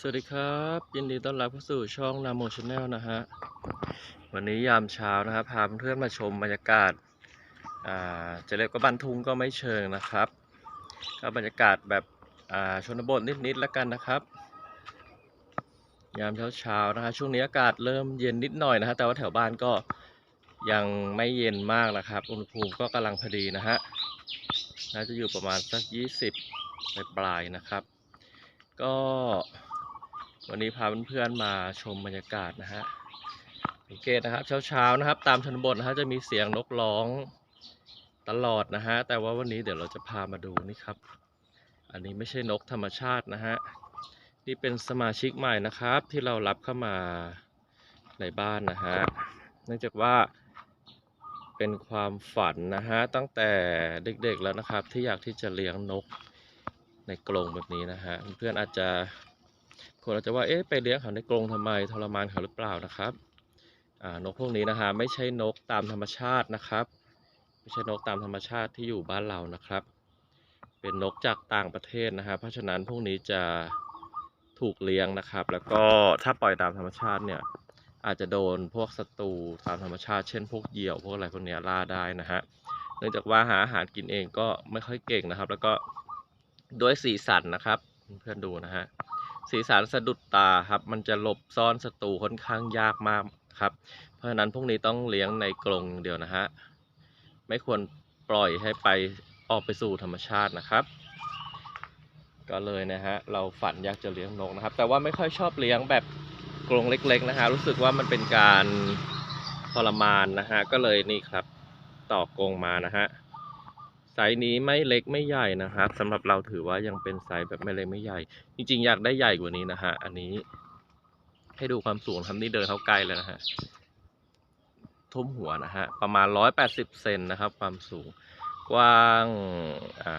สวัสดีครับ ยินดีต้อนรับเข้าสู่ช่องนาโมชแนลนะฮะ วันนี้ยามเช้านะครับพาเพื่อนมาชมบรรยากาศอ่าจะเรียกว่าบันทุงก็ไม่เชิงนะครับก็บรรยากาศแบบอ่าชนบทนิดๆแล้วกันนะครับ ยามเช้าๆนะฮะช่วงนี้อากาศเริ่มเย็นนิดหน่อยนะฮะแต่ว่าแถวบ้านก็ยังไม่เย็นมากนะครับ อุณหภูมิก็กำลังพอดีนะฮะน่าจะอยู่ประมาณสัก 20ปลายๆนะครับ ก็ วันนี้พาเพื่อนๆมาชมบรรยากาศนะฮะสังเกตนะครับเช้าๆนะครับ ตามชนบทนะฮะจะมีเสียงนกร้องตลอดนะฮะแต่ว่าวันนี้เดี๋ยวเราจะพามาดูนี่ครับ อันนี้ไม่ใช่นกธรรมชาตินะฮะนี่เป็นสมาชิกใหม่นะครับ ที่เรารับเข้ามาในบ้านนะฮะเนื่องจากว่าเป็นความฝันนะฮะตั้งแต่เด็กๆแล้วนะครับ ที่อยากที่จะเลี้ยงนกในกรงแบบนี้นะฮะเพื่อนอาจจะ คนอาจจะว่าเอ๊ะไปเลี้ยงเขาในกรงทำไมทรมานเขาหรือเปล่านะครับนกพวกนี้นะฮะไม่ใช่นกตามธรรมชาตินะครับ ไม่ใช่นกตามธรรมชาติที่อยู่บ้านเรานะครับ เป็นนกจากต่างประเทศนะฮะเพราะฉะนั้นพวกนี้จะถูกเลี้ยงนะครับ แล้วก็ถ้าปล่อยตามธรรมชาติเนี่ยอาจจะโดนพวกศัตรูตามธรรมชาติเช่นพวกเหยี่ยวพวกอะไรพวกนี้ล่าได้นะฮะเนื่องจากว่าหาอาหารกินเองก็ไม่ค่อยเก่งนะครับ แล้วก็ด้วยสีสันนะครับเพื่อนดูนะฮะ สีสันสะดุดตาครับ มันจะหลบซ่อนศัตรูค่อนข้างยากมากครับ เพราะฉะนั้นพวกนี้ต้องเลี้ยงในกรงเดียวนะฮะ ไม่ควรปล่อยให้ไปออกไปสู่ธรรมชาตินะครับ ก็เลยนะฮะ เราฝันอยากจะเลี้ยงนกนะครับ แต่ว่าไม่ค่อยชอบเลี้ยงแบบกรงเล็ก ๆ นะฮะ รู้สึกว่ามันเป็นการทรมานนะฮะ ก็เลยนี่ครับต่อกรงมานะฮะ ไซส์นี้ไม่เล็กไม่ใหญ่นะครับสำหรับเราถือว่ายังเป็นไซส์แบบไม่เล็กไม่ใหญ่ จริง ๆ อยากได้ใหญ่กว่านี้นะฮะอันนี้ ให้ดูความสูงทำนี่เดินเข้าใกล้แล้วนะฮะทุ่มหัวนะฮะประมาณ 180 เซนนะครับ ความสูงกว้างอ่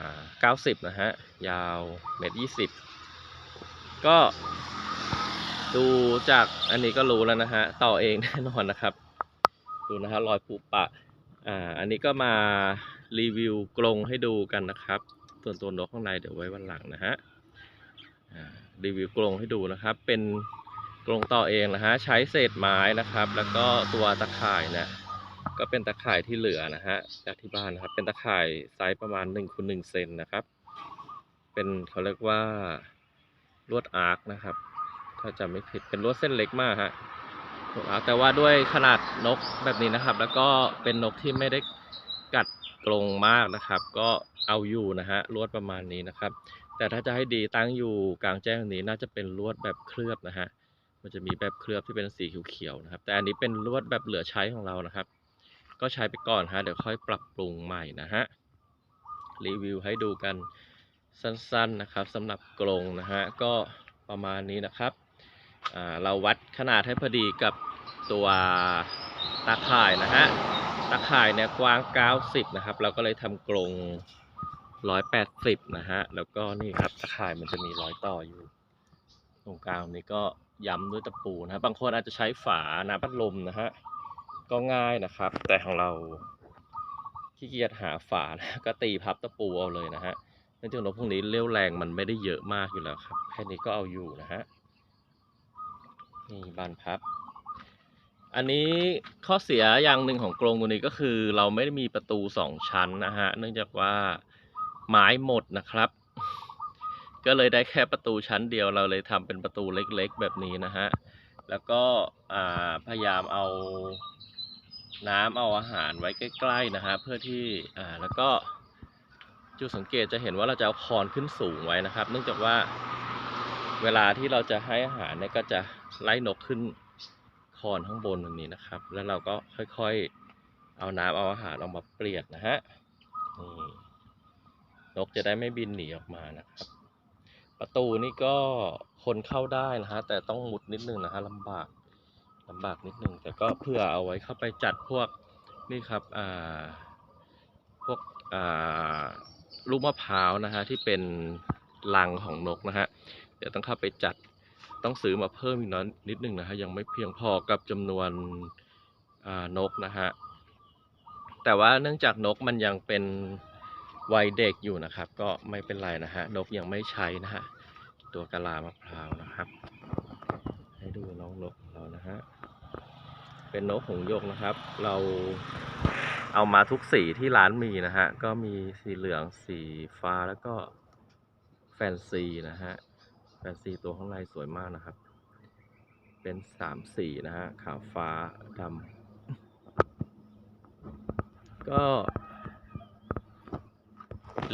า90 นะฮะยาวเมตรยี่สิบก็ดูจากอันนี้ก็รู้แล้วนะฮะต่อเองแน่นอนนะครับ ดูนะฮะรอยผุปะอ่าอันนี้ก็มา รีวิวกรงให้ดูกันนะครับส่วนตัวนกข้างในเดี๋ยวไว้วันหลังนะฮะอ่ารีวิวกรงให้ดูนะครับ เป็นกรงต่อเองนะฮะใช้เศษไม้นะครับ แล้วก็ตัวตะข่ายเนี่ยก็เป็นตะข่ายที่เหลือนะฮะจากที่บ้านนะครับ เป็นตะข่ายไซส์ประมาณ1คูณ1เซนนะครับ เป็นเขาเรียกว่าลวดอาร์คนะครับ ถ้าจำไม่ผิดเป็นลวดเส้นเล็กมากฮะแต่ว่าด้วยขนาดนกแบบนี้นะครับ แล้วก็เป็นนกที่ไม่ได้ กรงมากนะครับ ก็เอาอยู่นะฮะลวดประมาณนี้นะครับ แต่ถ้าจะให้ดีตั้งอยู่กลางแจ้งนี้น่าจะเป็นลวดแบบเคลือบนะฮะมันจะมีแบบเคลือบที่เป็นสีเขียวๆนะครับ แต่อันนี้เป็นลวดแบบเหลือใช้ของเรานะครับ ก็ใช้ไปก่อนฮะเดี๋ยวค่อยปรับปรุงใหม่นะฮะรีวิวให้ดูกันสั้นๆนะครับสำหรับกรงนะฮะก็ประมาณนี้นะครับเราวัดขนาดให้พอดีกับตัวตาข่ายนะฮะ ตาข่ายเนี่ยกว้าง 90 นะครับ เราก็เลยทำกรง 180 นะฮะ แล้วก็นี่ครับตาข่ายมันจะมีร้อยต่ออยู่ ตรงกลางนี้ก็ย้ำด้วยตะปูนะบบางคนอาจจะใช้ฝาน้ำพัดลมนะฮะ ก็ง่ายนะครับ แต่ของเราขี้เกียจหาฝานะก็ตีพับตะปูเอาเลยนะฮะเนื่องจากนกพวกนี้เลี้ยวแรงมันไม่ได้เยอะมากอยู่แล้วครับ แค่นี้ก็เอาอยู่นะฮะ นี่บานพับ อันนี้ข้อเสียอย่างหนึ่งของกรงตัวนี้ก็คือ เราไม่ได้มีประตูสองชั้นนะฮะ เนื่องจากว่าไม้หมดนะครับ ก็เลยได้แค่ประตูชั้นเดียวเราเลยทำเป็นประตูเล็กๆ แบบนี้นะฮะ แล้วก็พยายามเอาน้ำเอาอาหารไว้ใกล้ๆนะฮะเพื่อที่อ่าแล้วก็จุดสังเกตจะเห็นว่าเราจะเอาคอนขึ้นสูงไว้นะครับ เนื่องจากว่าเวลาที่เราจะให้อาหารเนี่ยก็จะไล่นกขึ้น คอนข้างบนแบบนี้นะครับ แล้วเราก็ค่อยๆ เอาน้ำเอาอาหารออกมาเปลี่ยนนะฮะนี่นกจะได้ไม่บินหนีออกมานะครับ ประตูนี่ก็คนเข้าได้นะฮะ แต่ต้องมุดนิดนึงนะฮะลำบากลำบากนิดนึง แต่ก็เพื่อเอาไว้เข้าไปจัดพวกนี่ครับอ่าพวกอ่าลูกมะพร้าวนะฮะที่เป็นรังของนกนะฮะ เดี๋ยวต้องเข้าไปจัด ต้องซื้อมาเพิ่มอีกน้อยนิดนึงนะฮะยังไม่เพียงพอกับจำนวนนกนะฮะแต่ว่าเนื่องจากนกมันยังเป็นวัยเด็กอยู่นะครับ ก็ไม่เป็นไรนะฮะนกยังไม่ใช้นะฮะตัวกะลามะพร้าวนะครับ ให้ดูน้องนกของเรานะฮะเป็นนกหงส์ยกนะครับ เราเอามาทุกสีที่ร้านมีนะฮะก็มีสีเหลืองสีฟ้าแล้วก็แฟนซีนะฮะ แฟนซีตัวข้างในสวยมากนะครับ เป็นสามสีนะฮะขาวฟ้าดำก็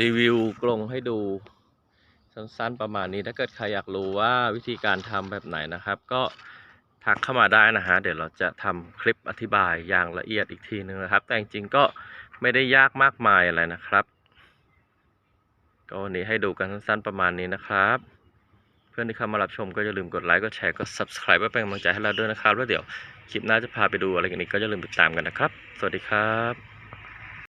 รีวิวกรงให้ดูสั้นๆประมาณนี้ถ้าเกิดใครอยากรู้ว่าวิธีการทำแบบไหนนะครับ ก็ทักเข้ามาได้นะฮะเดี๋ยวเราจะทำคลิปอธิบายอย่างละเอียดอีกทีนึงนะครับ แต่จริงๆก็ไม่ได้ยากมากมายอะไรนะครับ ก็วันนี้ให้ดูกันสั้นๆประมาณนี้นะครับ เพื่อนที่เข้ามารับชมก็อย่าลืมกดไลค์กดแชร์กด subscribe เพื่อเป็นกำลังใจให้เราด้วยนะครับแล้วเดี๋ยวคลิปหน้าจะพาไปดูอะไรกันอีกก็อย่าลืมติดตามกันนะครับ สวัสดีครับ